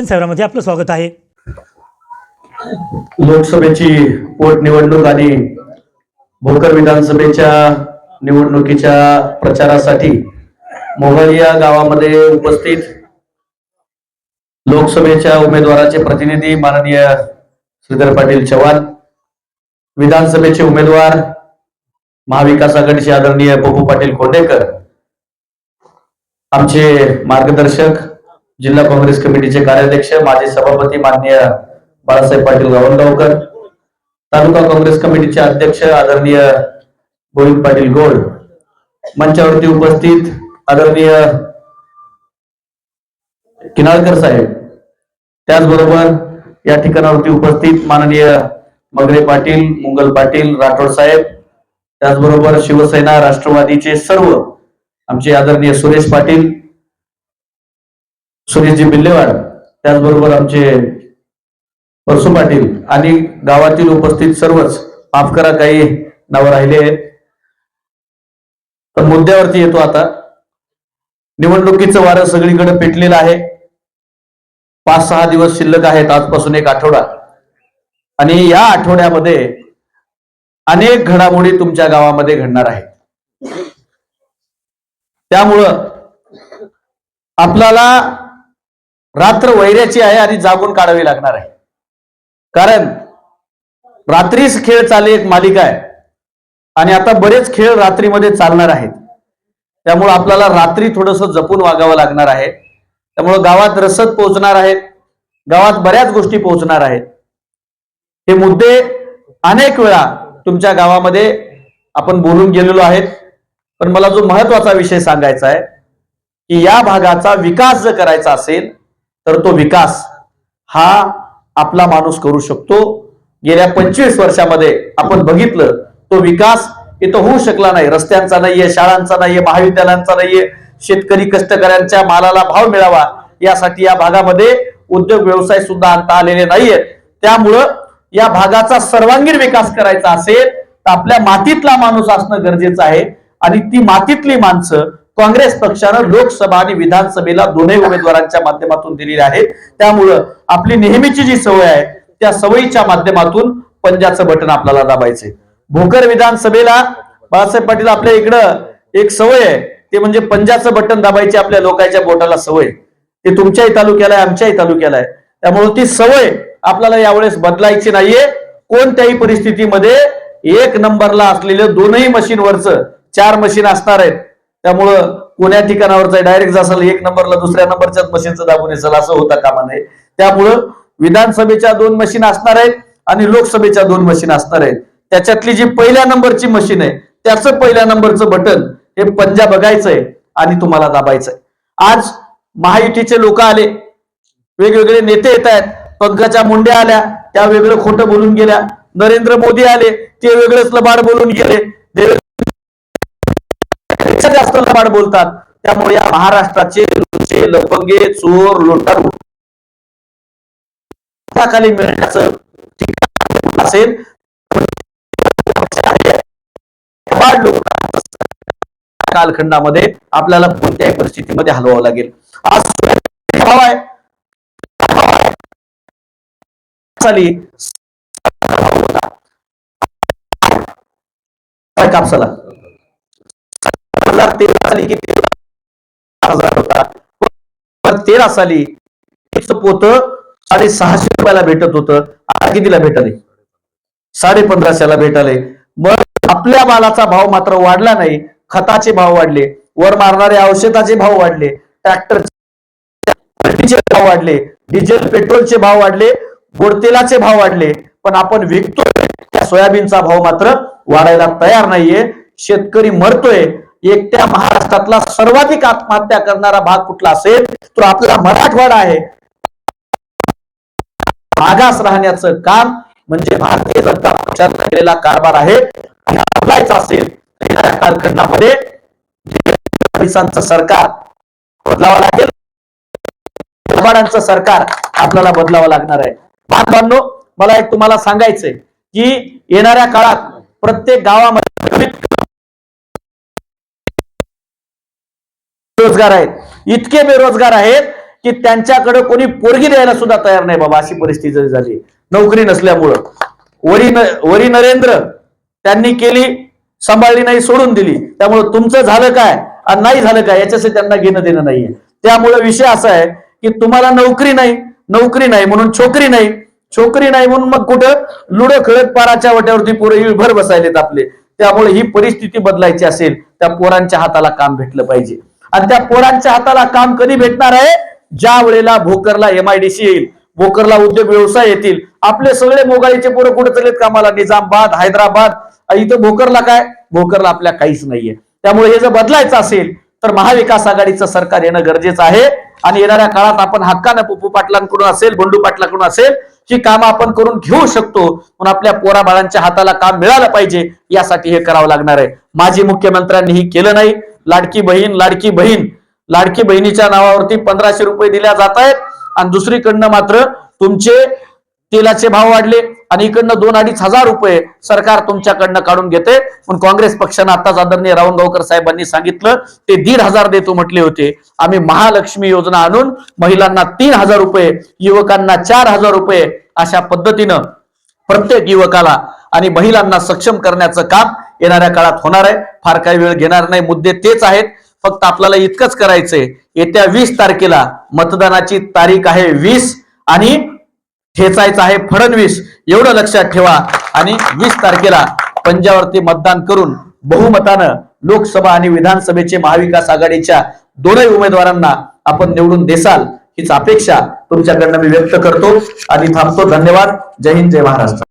दर्शन सेवरामध्ये आपलं स्वागत आहे. लोकसभेची पोटनिवडणूक आणि भोकर विधानसभेच्या निवडणुकीच्या प्रचारासाठी मोहळ या गावामध्ये उपस्थित लोकसभेच्या उमेदवाराचे प्रतिनिधी माननीय श्रीधर पाटील चव्हाण विधानसभेचे उमेदवार महाविकास आघाडीचे आदरणीय बबू पाटील कोंडेकर आमचे मार्गदर्शक जिल्हा काँग्रेस कमिटीचे कार्याध्यक्ष माजी सभापती माननीय बाळासाहेब पाटील गावणगावकर तालुका काँग्रेस कमिटीचे अध्यक्ष आदरणीय गोविंद पाटील गोड मंचावरती उपस्थित आदरणीय किनाळकर साहेब त्याचबरोबर या ठिकाणावरती उपस्थित माननीय मगरे पाटील मुंगल पाटील राठोड साहेब त्याचबरोबर शिवसेना राष्ट्रवादीचे सर्व आमचे आदरणीय सुरेश पाटील सुरेशजी बिल्लेवाड त्याचबरोबर आमचे परसू पाटील आणि गावातील उपस्थित सर्वच माफ करा काही नावं राहिले आहेत. तर मुद्द्यावरती येतो आता. निवडणुकीचं वारं सगळीकडे पेटलेलं आहे. पाच सहा दिवस शिल्लक आहेत आजपासून एक आठवडा. आणि या आठवड्यामध्ये अनेक घडामोडी तुमच्या गावामध्ये घडणार आहेत. त्यामुळं आपल्याला रात्र वैऱ्याची आहे आणि जागून काढावी लागणार आहे. कारण रात्रीच खेळ चालली एक मालिका आहे. आणि आता बरेच खेळ रात्रीमध्ये चालणार आहेत. त्यामुळं आपल्याला रात्री थोडस जपून वागावं लागणार आहे. त्यामुळं गावात रसद पोहोचणार आहेत गावात बऱ्याच गोष्टी पोहोचणार आहेत. हे मुद्दे अनेक वेळा तुमच्या गावामध्ये आपण बोलून गेलेलो आहेत. पण मला जो महत्त्वाचा विषय सांगायचा आहे की या भागाचा विकास जर करायचा असेल तर तो विकास हा आपला माणूस करू शकतो. गेल्या पंचवीस वर्षामध्ये आपण बघितलं तो विकास इथं होऊ शकला नाही. रस्त्यांचा नाहीये शाळांचा नाहीये महाविद्यालयांचा नाहीये शेतकरी कष्टकऱ्यांच्या मालाला भाव मिळावा यासाठी या भागामध्ये उद्योग व्यवसाय सुद्धा आणता आलेले नाहीयेत त्यामुळं या भागाचा सर्वांगीण विकास करायचा असेल तर आपल्या मातीतला माणूस असणं गरजेचं आहे. आणि ती मातीतली माणसं काँग्रेस पक्षानं लोकसभा आणि विधानसभेला दोन्ही उमेदवारांच्या माध्यमातून दिलेली आहे त्यामुळं आपली नेहमीची जी सवय आहे त्या सवयीच्या माध्यमातून पंजाचं बटन आपल्याला दाबायचंय. भोकर विधानसभेला बाळासाहेब पाटील आपल्या इकडं एक सवय आहे ते म्हणजे पंजाचं बटन दाबायची आपल्या लोकांच्या बोटाला सवय ते तुमच्याही तालुक्याला आहे आमच्याही तालुक्याला आहे. त्यामुळे ती सवय आपल्याला यावेळेस बदलायची नाहीये. कोणत्याही परिस्थितीमध्ये एक नंबरला असलेलं दोनही मशीनवरचं चार मशीन असणार आहेत. त्यामुळं कोण्या ठिकाणावरचं डायरेक्ट जसं एक नंबरला दुसऱ्या नंबरच्याच मशीनचं दाबून येईल असं होता कामा नये त्यामुळं विधानसभेच्या दोन मशीन असणार आहेत आणि लोकसभेच्या दोन मशीन असणार आहेत. त्याच्यातली जी पहिल्या नंबरची मशीन आहे त्याचं पहिल्या नंबरचं बटन हे पंजा बघायचंय आणि तुम्हाला दाबायचंय. आज महायुतीचे लोक आले. वेगवेगळे नेते येत आहेत. पंकजा मुंडे आल्या त्या वेगळं खोटं बोलून गेल्या. नरेंद्र मोदी आले ते वेगळंच लबाड बोलून गेले. देवेंद्र जास्त बोलतात. त्यामुळे या महाराष्ट्राचे लुचे, लफंगे चोर लोटारू खाली मिळण्याचं ठिकाण असेल. कालखंडामध्ये आपल्याला कोणत्याही परिस्थितीमध्ये हलवावं लागेल. आज कापसाला हजार तेरा साली किती हजार होता? पण तेरा साली पोत साडे सहाशे रुपयाला भेटत होतं. आता कितीला भेटले साडे पंधराशेला भेटले मग आपल्या मालाचा भाव मात्र वाढला नाही. खताचे भाव वाढले. वर मारणारे औषधाचे भाव वाढले. ट्रॅक्टरचे भाव वाढले. डिझेल पेट्रोलचे भाव वाढले. गोडतेलाचे भाव वाढले. पण आपण विकतोय. त्या सोयाबीनचा भाव मात्र वाढायला तयार नाहीये. शेतकरी मरतोय. एकट्या महाराष्ट्रातला सर्वाधिक आत्महत्या करणारा भाग कुठला असेल तो आपला मराठवाडा आहे. मागास राहण्याचं काम म्हणजे भारतीय जनता पक्षात केलेला कारभार आहे. आणि बदलायचा असेल कालखंडामध्ये सरकार बदलावं लागेल. सरकार आपल्याला बदलावं लागणार आहे. बांधवांनो मला एक तुम्हाला सांगायचंय की येणाऱ्या काळात प्रत्येक गावामध्ये बेरोजगार आहेत. इतके बेरोजगार आहेत की त्यांच्याकडे कोणी पोरगी द्यायला सुद्धा तयार नाही बाबा अशी परिस्थिती झाली. नोकरी नसल्यामुळं. वरी न वरी नरेंद्र त्यांनी केली सांभाळली नाही सोडून दिली. त्यामुळं तुमचं झालं काय आणि नाही झालं काय याच्याशी त्यांना घेणं देणं नाहीये. त्यामुळे विषय असा आहे की तुम्हाला नोकरी नाही नोकरी नाही म्हणून छोकरी नाही. छोकरी नाही म्हणून मग कुठं? लुडो खेळत पाराच्या वाट्यावरती पोरं भर बसायलेत आपले. त्यामुळे ही परिस्थिती बदलायची असेल त्या पोरांच्या हाताला काम भेटलं पाहिजे. आणि त्या पोरांच्या हाताला काम कधी भेटणार आहे? ज्या वेळेला भोकरला एमआयडीसी येईल भोकरला उद्योग व्यवसाय येतील आपले सगळे मोगाळीचे पोरं कुठे चाललेत कामाला? निजामबाद हैदराबाद. इथं भोकरला काय? भोकरला आपल्या काहीच नाहीये. त्यामुळे हे जर बदलायचं असेल तर महाविकास आघाडीचं सरकार येणं गरजेचं आहे. आणि येणाऱ्या काळात आपण हक्कानं पप्पू पाटलांकडून असेल बंडू पाटलांकडून असेल ही कामं आपण करून घेऊ शकतो. म्हणून आपल्या पोराबाळांच्या हाताला काम मिळालं पाहिजे यासाठी हे करावं लागणार आहे. माजी मुख्यमंत्र्यांनी ही केलं नाही. लाडकी बहीण लाडकी बहीण. लाडकी बहिणीच्या नावावरती पंधराशे रुपये दिल्या जात आहेत. आणि दुसरीकडनं मात्र तुमचे तेलाचे भाव वाढले आणि इकडनं दोन अडीच हजार रुपये सरकार तुमच्याकडनं काढून घेते. पण काँग्रेस पक्षानं आताच आदरणीय रावणगावकर साहेबांनी सांगितलं ते दीड हजार देतो म्हटले होते. आम्ही महालक्ष्मी योजना आणून महिलांना तीन हजार रुपये युवकांना चार हजार रुपये अशा पद्धतीनं प्रत्येक युवकाला आणि महिलांना सक्षम करण्याचं काम येणाऱ्या काळात होणार आहे. फार काही वेळ घेणार नाही. मुद्दे तेच आहेत. फक्त आपल्याला इतकंच करायचंय. येत्या वीस तारखेला मतदानाची तारीख आहे वीस आणि ठेचायचं आहे फडणवीस. एवढं लक्षात ठेवा. आणि वीस तारखेला पंजावरती मतदान करून बहुमतानं लोकसभा आणि विधानसभेचे महाविकास आघाडीच्या दोनही उमेदवारांना आपण निवडून देसाल हीच अपेक्षा तुमच्याकडनं मी व्यक्त करतो. आणि थांबतो. धन्यवाद. जय हिंद. जय महाराष्ट्र.